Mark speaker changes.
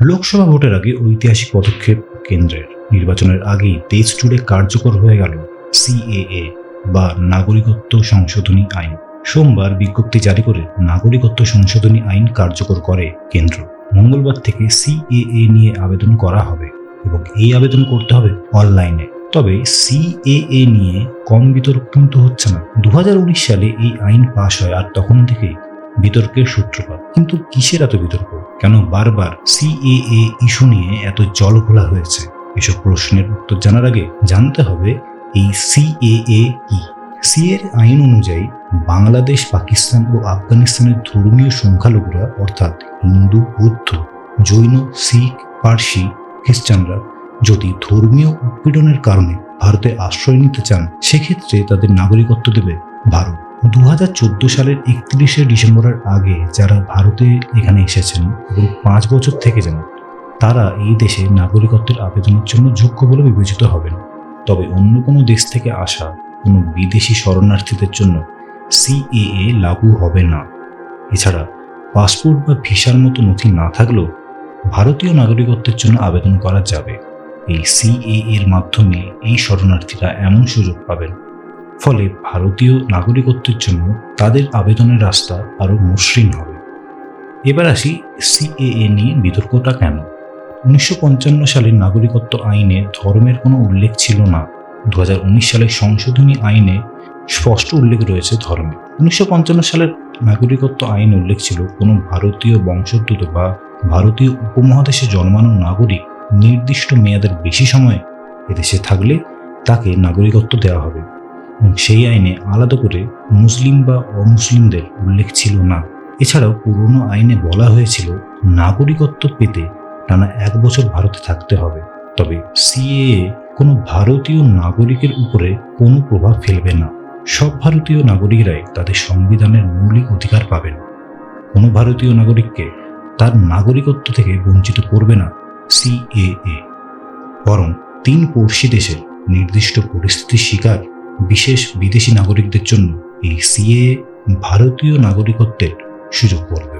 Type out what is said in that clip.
Speaker 1: লোকসভা ভোটের আগে ঐতিহাসিক পদক্ষেপ কেন্দ্রের। নির্বাচনের আগেই দেশ জুড়ে কার্যকর হয়ে গেল সিএএ বা নাগরিকত্ব সংশোধনী আইন। সোমবার বিজ্ঞপ্তি জারি করে নাগরিকত্ব সংশোধনী আইন কার্যকর করে কেন্দ্র। মঙ্গলবার থেকে সিএএ নিয়ে আবেদন করা হবে এবং এই আবেদন করতে হবে অনলাইনে। তবে সিএএ নিয়ে কম বিতর্ক কিন্তু হচ্ছে না। দু হাজার উনিশ সালে এই আইন পাশ হয় আর তখন থেকেই বিতর্কের সূত্রপাত। কিন্তু কিসের এত বিতর্ক? কেন বারবার সিএএ ইস্যু নিয়ে এত জল খোলা হয়েছে? এসব প্রশ্নের উত্তর জানার আগে জানতে হবে এই সিএএ কি? সি এর আইন অনুযায়ী বাংলাদেশ, পাকিস্তান ও আফগানিস্তানের ধর্মীয় সংখ্যালঘুরা, অর্থাৎ হিন্দু, বৌদ্ধ, জৈন, শিখ, পার্সি, খ্রিস্টানরা যদি ধর্মীয় উৎপীড়নের কারণে ভারতে আশ্রয় নিতে চান, সেক্ষেত্রে তাদের নাগরিকত্ব দেবে ভারত। দু হাজার চোদ্দ সালের একত্রিশে ডিসেম্বরের আগে যারা ভারতে এখানে এসেছেন এবং পাঁচ বছর থেকে যান, তারা এই দেশে নাগরিকত্বের আবেদনের জন্য যোগ্য বলে বিবেচিত হবেন। তবে অন্য কোনো দেশ থেকে আসা কোনো বিদেশি শরণার্থীদের জন্য সিএএ লাগু হবে না। এছাড়া পাসপোর্ট বা ভিসার মতো নথি না থাকলেও ভারতীয় নাগরিকত্বের জন্য আবেদন করা যাবে। এই সিএ এর মাধ্যমে এই শরণার্থীরা এমন সুযোগ পাবেন ফলে ভারতীয় নাগরিকত্বের জন্য তাদের আবেদনের রাস্তা আরও মসৃণ হবে। এবার আসি সিএএ নিয়ে বিতর্কটা কেন? উনিশশো পঞ্চান্ন সালের নাগরিকত্ব আইনে ধর্মের কোনো উল্লেখ ছিল না। দু সালের সংশোধনী আইনে স্পষ্ট উল্লেখ রয়েছে ধর্মে। উনিশশো পঞ্চান্ন সালের নাগরিকত্ব আইন উল্লেখ ছিল কোনো ভারতীয় বংশোদ্ভূত বা ভারতীয় উপমহাদেশে জন্মানো নাগরিক নির্দিষ্ট মেয়াদের বেশি সময় এদেশে থাকলে তাকে নাগরিকত্ব দেওয়া হবে। সেই আইনে আলাদা করে মুসলিম বা অমুসলিমদের উল্লেখ ছিল না। এছাড়াও পুরনো আইনে বলা হয়েছিল, নাগরিকত্ব পেতে টানা এক বছর ভারতে থাকতে হবে। তবে সিএএ কোনো ভারতীয় নাগরিকের উপরে কোনো প্রভাব ফেলবে না। সব ভারতীয় নাগরিকরাই তাদের সংবিধানের মৌলিক অধিকার পাবেন। কোনো ভারতীয় নাগরিককে তার নাগরিকত্ব থেকে বঞ্চিত করবে না সিএএ। বরং তিন পড়শি দেশের নির্দিষ্ট পরিস্থিতির শিকার বিশেষ বিদেশি নাগরিকদের জন্য এই সিএ ভারতীয় নাগরিকত্বের সুযোগ করবে